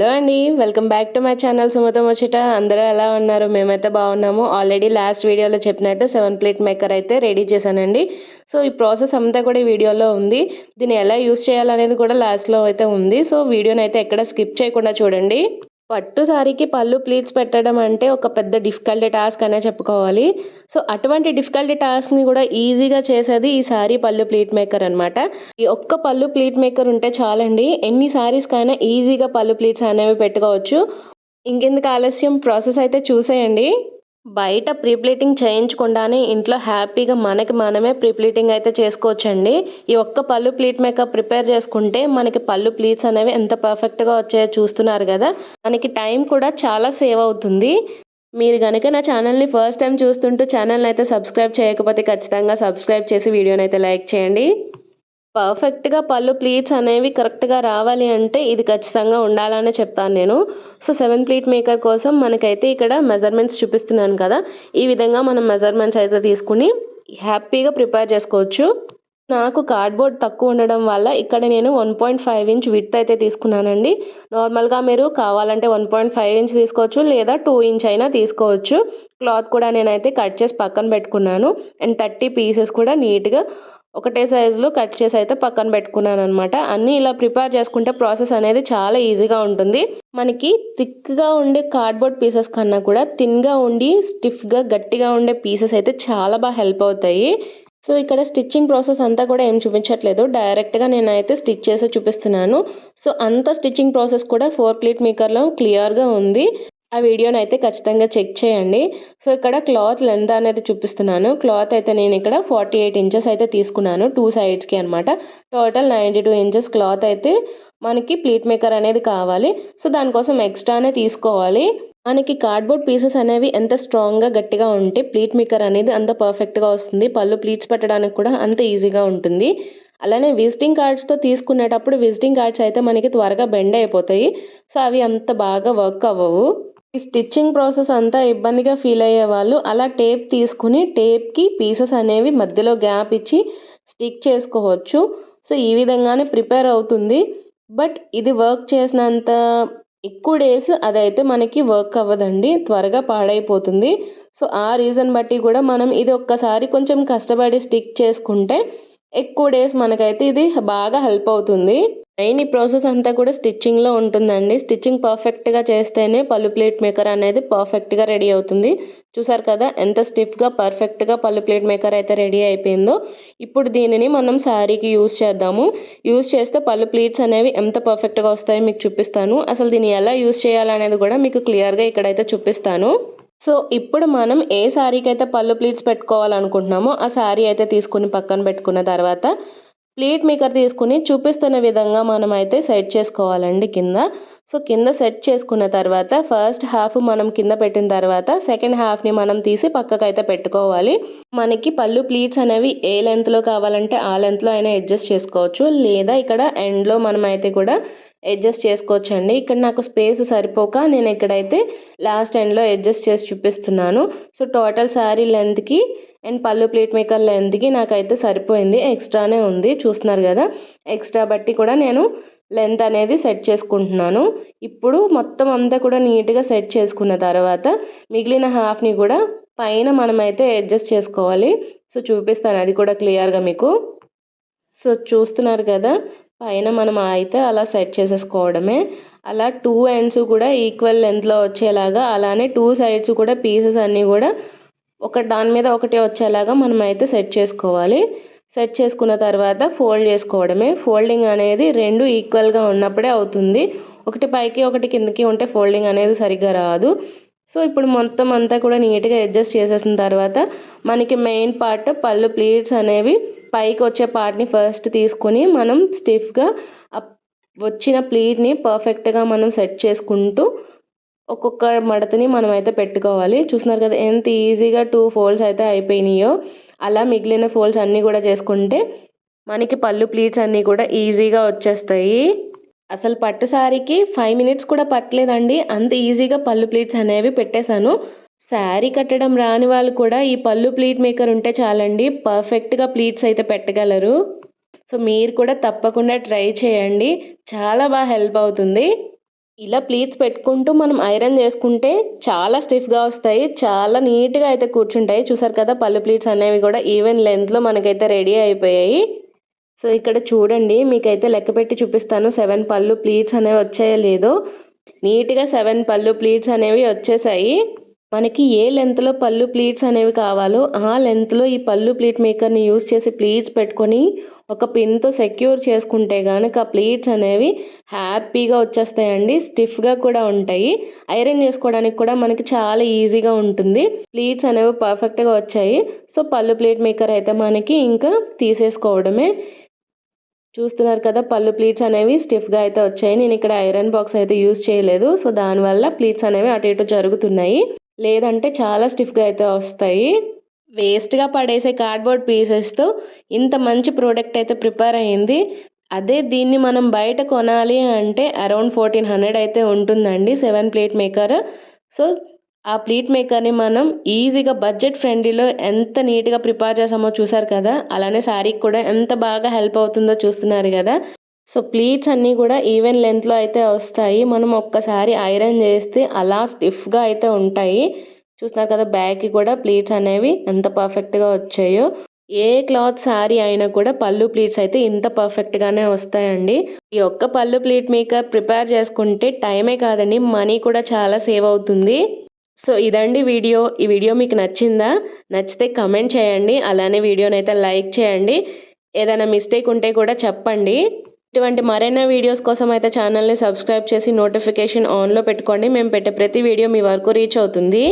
Hello అండి welcome back to my channel సుమతం ముచ్చట. అందరూ ఎలా ఉన్నారు? మేమైతే బాగున్నాము. ఆల్రెడీ లాస్ట్ వీడియోలో చెప్పినట్టు సెవెన్ ప్లేట్ మేకర్ అయితే రెడీ చేశానండి. సో ఈ ప్రాసెస్ అంతా కూడా ఈ వీడియోలో ఉంది. దీన్ని ఎలా యూస్ చేయాలనేది కూడా లాస్ట్లో అయితే ఉంది. సో వీడియోని అయితే ఎక్కడ స్కిప్ చేయకుండా చూడండి. పట్టు సారీకి పళ్ళు ప్లీట్స్ పెట్టడం అంటే ఒక పెద్ద డిఫికల్టీ టాస్క్ అనే చెప్పుకోవాలి. సో అటువంటి డిఫికల్టీ టాస్క్ని కూడా ఈజీగా చేసేది ఈ సారీ పళ్ళు ప్లీట్ మేకర్ అనమాట ఈ ఒక్క పళ్ళు ప్లీట్ మేకర్ ఉంటే చాలండి. ఎన్ని సారీస్కైనా ఈజీగా పళ్ళు ప్లీట్స్ అనేవి పెట్టుకోవచ్చు. ఇంకెందుకు ఆలస్యం? ప్రాసెస్ అయితే చూసేయండి. బయట ప్రీప్లీటింగ్ చేయించకుండానే ఇంట్లో హ్యాపీగా మనకి మనమే ప్రీప్లీటింగ్ అయితే చేసుకోవచ్చండి. ఈ ఒక్క పళ్ళు ప్లీట్ మేకప్ ప్రిపేర్ చేసుకుంటే మనకి పళ్ళు ప్లీట్స్ అనేవి ఎంత పర్ఫెక్ట్గా వచ్చాయో చూస్తున్నారు కదా. మనకి టైం కూడా చాలా సేవ్ అవుతుంది. మీరు కనుక నా ఛానల్ని ఫస్ట్ టైం చూస్తుంటూ ఛానల్ని అయితే సబ్స్క్రైబ్ చేయకపోతే ఖచ్చితంగా సబ్స్క్రైబ్ చేసి వీడియోని అయితే లైక్ చేయండి. పర్ఫెక్ట్గా పళ్ళు ప్లీట్స్ అనేవి కరెక్ట్గా రావాలి అంటే ఇది ఖచ్చితంగా ఉండాలనే చెప్తాను నేను. సో సెవెన్ ప్లీట్ మేకర్ కోసం మనకైతే ఇక్కడ మెజర్మెంట్స్ చూపిస్తున్నాను కదా. ఈ విధంగా మనం మెజర్మెంట్స్ అయితే తీసుకుని హ్యాపీగా ప్రిపేర్ చేసుకోవచ్చు. నాకు కార్డ్బోర్డ్ తక్కువ ఉండడం వల్ల ఇక్కడ నేను one point five inch width అయితే తీసుకున్నానండి. నార్మల్గా మీరు కావాలంటే వన్ పాయింట్ ఫైవ్ ఇంచ్ తీసుకోవచ్చు లేదా టూ ఇంచ్ అయినా తీసుకోవచ్చు. క్లాత్ కూడా నేనైతే కట్ చేసి పక్కన పెట్టుకున్నాను. అండ్ థర్టీ పీసెస్ కూడా నీట్గా ఒకటే సైజులో కట్ చేసి అయితే పక్కన పెట్టుకున్నాను అనమాట అన్నీ ఇలా ప్రిపేర్ చేసుకుంటే ప్రాసెస్ అనేది చాలా ఈజీగా ఉంటుంది. మనకి థిక్గా ఉండే కార్డ్బోర్డ్ పీసెస్ కన్నా కూడా థిన్గా ఉండి స్టిఫ్గా గట్టిగా ఉండే పీసెస్ అయితే చాలా బాగా హెల్ప్ అవుతాయి. సో ఇక్కడ స్టిచ్చింగ్ ప్రాసెస్ అంతా కూడా ఏం చూపించట్లేదు. డైరెక్ట్గా నేనైతే స్టిచ్ చేసి చూపిస్తున్నాను. సో అంత స్టిచ్చింగ్ ప్రాసెస్ కూడా ఫోర్ ప్లేట్ మేకర్లో క్లియర్గా ఉంది. ఆ వీడియోని అయితే ఖచ్చితంగా చెక్ చేయండి. సో ఇక్కడ క్లాత్ లెంత్ అనేది చూపిస్తున్నాను. క్లాత్ అయితే నేను ఇక్కడ ఫార్టీ ఎయిట్ ఇంచెస్ అయితే తీసుకున్నాను టూ సైడ్స్కి అనమాట total ninety two inches cloth అయితే మనకి ప్లీట్ మేకర్ అనేది కావాలి. సో దానికోసం ఎక్స్ట్రానే తీసుకోవాలి. మనకి కార్డ్బోర్డ్ పీసెస్ అనేవి ఎంత స్ట్రాంగ్గా గట్టిగా ఉంటే ప్లీట్ మేకర్ అనేది అంత పర్ఫెక్ట్గా వస్తుంది. పళ్ళు ప్లీట్స్ పెట్టడానికి కూడా అంత ఈజీగా ఉంటుంది. అలానే విజిటింగ్ కార్డ్స్తో తీసుకునేటప్పుడు విజిటింగ్ కార్డ్స్ అయితే మనకి త్వరగా బెండ్ అయిపోతాయి. సో అవి అంత బాగా వర్క్ అవ్వవు. ఈ స్టిచ్చింగ్ ప్రాసెస్ అంతా ఇబ్బందిగా ఫీల్ అయ్యే వాళ్ళు అలా టేప్ తీసుకుని టేప్కి పీసెస్ అనేవి మధ్యలో గ్యాప్ ఇచ్చి స్టిక్ చేసుకోవచ్చు. సో ఈ విధంగానే ప్రిపేర్ అవుతుంది. బట్ ఇది వర్క్ చేసినంత ఎక్కువ డేస్ అదైతే మనకి వర్క్ అవ్వదండి. త్వరగా పాడైపోతుంది. సో ఆ రీజన్ బట్టి కూడా మనం ఇది ఒక్కసారి కొంచెం కష్టపడి స్టిక్ చేసుకుంటే ఎక్కువ డేస్ మనకైతే ఇది బాగా హెల్ప్ అవుతుంది. మెయిన్ ఈ ప్రాసెస్ అంతా కూడా స్టిచ్చింగ్లో ఉంటుందండి. స్టిచ్చింగ్ పర్ఫెక్ట్గా చేస్తేనే పళ్ళు ప్లేట్ మేకర్ అనేది పర్ఫెక్ట్గా రెడీ అవుతుంది. చూసారు కదా ఎంత స్టిఫ్గా పర్ఫెక్ట్గా పళ్ళు ప్లేట్ మేకర్ అయితే రెడీ అయిపోయిందో ఇప్పుడు దీనిని మనం శారీకి యూస్ చేద్దాము. యూస్ చేస్తే పళ్ళు ప్లీట్స్ అనేవి ఎంత పర్ఫెక్ట్గా వస్తాయో మీకు చూపిస్తాను. అసలు దీన్ని ఎలా యూస్ చేయాలనేది కూడా మీకు క్లియర్గా ఇక్కడైతే చూపిస్తాను. సో ఇప్పుడు మనం ఏ శారీకి అయితే పళ్ళు ప్లీట్స్ పెట్టుకోవాలనుకుంటున్నామో ఆ శారీ అయితే తీసుకుని పక్కన పెట్టుకున్న తర్వాత ప్లీట్ మేకర్ తీసుకుని చూపిస్తున్న విధంగా మనం అయితే సెట్ చేసుకోవాలండి కింద. సో కింద సెట్ చేసుకున్న తర్వాత ఫస్ట్ హాఫ్ మనం కింద పెట్టిన తర్వాత సెకండ్ హాఫ్ని మనం తీసి పక్కకు అయితే పెట్టుకోవాలి. మనకి పళ్ళు ప్లీట్స్ అనేవి ఏ లెంత్లో కావాలంటే ఆ లెంత్లో అయినా అడ్జస్ట్ చేసుకోవచ్చు. లేదా ఇక్కడ ఎండ్లో మనం అయితే కూడా అడ్జస్ట్ చేసుకోవచ్చు అండి ఇక్కడ నాకు స్పేస్ సరిపోక నేను ఇక్కడైతే లాస్ట్ ఎండ్లో అడ్జస్ట్ చేసి చూపిస్తున్నాను. సో టోటల్ శారీ లెంత్కి అండ్ పళ్ళు ప్లేట్ మేకర్ లెంత్కి నాకైతే సరిపోయింది. ఎక్స్ట్రానే ఉంది. చూస్తున్నారు కదా? ఎక్స్ట్రా బట్టి కూడా నేను లెంత్ అనేది సెట్ చేసుకుంటున్నాను. ఇప్పుడు మొత్తం అంతా కూడా నీట్గా సెట్ చేసుకున్న తర్వాత మిగిలిన హాఫ్ని కూడా పైన మనమైతే అడ్జస్ట్ చేసుకోవాలి. సో చూపిస్తాను. అది కూడా క్లియర్గా మీకు. సో చూస్తున్నారు కదా? పైన మనం అయితే అలా సెట్ చేసేసుకోవడమే. అలా టూ ఎండ్స్ కూడా ఈక్వల్ లెంత్లో వచ్చేలాగా అలానే టూ సైడ్స్ కూడా పీసెస్ అన్నీ కూడా ఒక దాని మీద ఒకటి వచ్చేలాగా మనం అయితే సెట్ చేసుకోవాలి. సెట్ చేసుకున్న తర్వాత ఫోల్డ్ చేసుకోవడమే. ఫోల్డింగ్ అనేది రెండు ఈక్వల్గా ఉన్నప్పుడే అవుతుంది. ఒకటి పైకి ఒకటి కిందకి ఉంటే ఫోల్డింగ్ అనేది సరిగ్గా రాదు. సో ఇప్పుడు మొత్తం అంతా కూడా నీట్గా అడ్జస్ట్ చేసేసిన తర్వాత మనకి మెయిన్ పార్ట్ పళ్ళు ప్లీట్స్ అనేవి పైకి వచ్చే పార్ట్ని ఫస్ట్ తీసుకొని మనం స్టిఫ్గా వచ్చిన ప్లీట్ని పర్ఫెక్ట్గా మనం సెట్ చేసుకుంటూ ఒక్కొక్క మడతని మనం అయితే పెట్టుకోవాలి. చూస్తున్నారు కదా ఎంత ఈజీగా టూ ఫోల్డ్స్ అయితే అయిపోయినాయో. అలా మిగిలిన ఫోల్డ్స్ అన్నీ కూడా చేసుకుంటే మనకి పళ్ళు ప్లీట్స్ అన్నీ కూడా ఈజీగా వచ్చేస్తాయి. అసలు పట్టు శారీకి ఫైవ్ మినిట్స్ కూడా పట్టలేదండి. అంత ఈజీగా పళ్ళు ప్లీట్స్ అనేవి పెట్టేశాను. శారీ కట్టడం రాని వాళ్ళు కూడా ఈ పళ్ళు ప్లీట్ మేకర్ ఉంటే చాలండి. పర్ఫెక్ట్గా ప్లీట్స్ అయితే పెట్టగలరు. సో మీరు కూడా తప్పకుండా ట్రై చేయండి. చాలా బాగా హెల్ప్ అవుతుంది. ఇలా ప్లీట్స్ పెట్టుకుంటూ మనం ఐరన్ చేసుకుంటే చాలా స్టిఫ్గా వస్తాయి చాలా నీట్గా అయితే కూర్చుంటాయి. చూసారు కదా పళ్ళు ప్లీట్స్ అనేవి కూడా ఈవెన్ లెంత్లో మనకైతే రెడీ అయిపోయాయి. సో ఇక్కడ చూడండి మీకైతే లెక్క పెట్టి చూపిస్తాను. సెవెన్ పళ్ళు ప్లీట్స్ అనేవి వచ్చాయో లేదో. నీట్గా సెవెన్ పళ్ళు ప్లీట్స్ అనేవి వచ్చేసాయి. మనకి ఏ లెంత్లో పళ్ళు ప్లీట్స్ అనేవి కావాలో ఆ లెంత్లో ఈ పళ్ళు ప్లీట్ మేకర్ని యూస్ చేసి ప్లీట్స్ పెట్టుకొని ఒక పిన్తో సెక్యూర్ చేసుకుంటే కనుక ప్లీట్స్ అనేవి హ్యాపీగా వచ్చేస్తాయండి స్టిఫ్గా కూడా ఉంటాయి. ఐరన్ చేసుకోవడానికి కూడా మనకి చాలా ఈజీగా ఉంటుంది. ప్లీట్స్ అనేవి పర్ఫెక్ట్గా వచ్చాయి. సో పళ్ళు ప్లేట్ మేకర్ అయితే మనకి ఇంకా తీసేసుకోవడమే. చూస్తున్నారు కదా పళ్ళు ప్లీట్స్ అనేవి స్టిఫ్గా అయితే వచ్చాయి. నేను ఇక్కడ ఐరన్ బాక్స్ అయితే యూజ్ చేయలేదు. సో దానివల్ల ప్లీట్స్ అనేవి అటు ఇటు జరుగుతున్నాయి. లేదంటే చాలా స్టిఫ్గా అయితే వస్తాయి. వేస్ట్గా పడేసే కార్డ్బోర్డ్ పీసెస్తో ఇంత మంచి ప్రోడక్ట్ అయితే ప్రిపేర్ అయ్యింది అదే దీన్ని మనం బయట కొనాలి అంటే అరౌండ్ ఫోర్టీన్ హండ్రెడ్ అయితే ఉంటుందండి సెవెన్ ప్లేట్ మేకర్ సో ఆ ప్లేట్ మేకర్ని మనం ఈజీగా బడ్జెట్ ఫ్రెండ్లీలో ఎంత నీట్గా ప్రిపేర్ చేసామో చూసారు కదా? అలానే శారీకి కూడా ఎంత బాగా హెల్ప్ అవుతుందో చూస్తున్నారు కదా? సో ప్లీట్స్ అన్నీ కూడా ఈవెన్ లెంత్లో అయితే వస్తాయి. మనం ఒక్కసారి ఐరన్ చేస్తే అలా స్టిఫ్గా అయితే ఉంటాయి. చూస్తున్నారు కదా బ్యాగ్కి కూడా ప్లీట్స్ అనేవి ఎంత పర్ఫెక్ట్గా వచ్చాయో. ఏ క్లాత్ శారీ అయినా కూడా పళ్ళు ప్లీట్స్ అయితే ఇంత పర్ఫెక్ట్గానే వస్తాయండి. ఈ ఒక్క పళ్ళు ప్లీట్ మేకప్ ప్రిపేర్ చేసుకుంటే టైమే కాదండి మనీ కూడా చాలా సేవ్ అవుతుంది. సో ఇదండి వీడియో. ఈ వీడియో మీకు నచ్చిందా? నచ్చితే కమెంట్ చేయండి అలానే వీడియోని అయితే లైక్ చేయండి. ఏదైనా మిస్టేక్ ఉంటే కూడా చెప్పండి. ఇటువంటి మరైనా వీడియోస్ కోసం అయితే ఛానల్ని సబ్స్క్రైబ్ చేసి నోటిఫికేషన్ ఆన్లో పెట్టుకోండి. మేము పెట్టే ప్రతి వీడియో మీ వరకు రీచ్ అవుతుంది.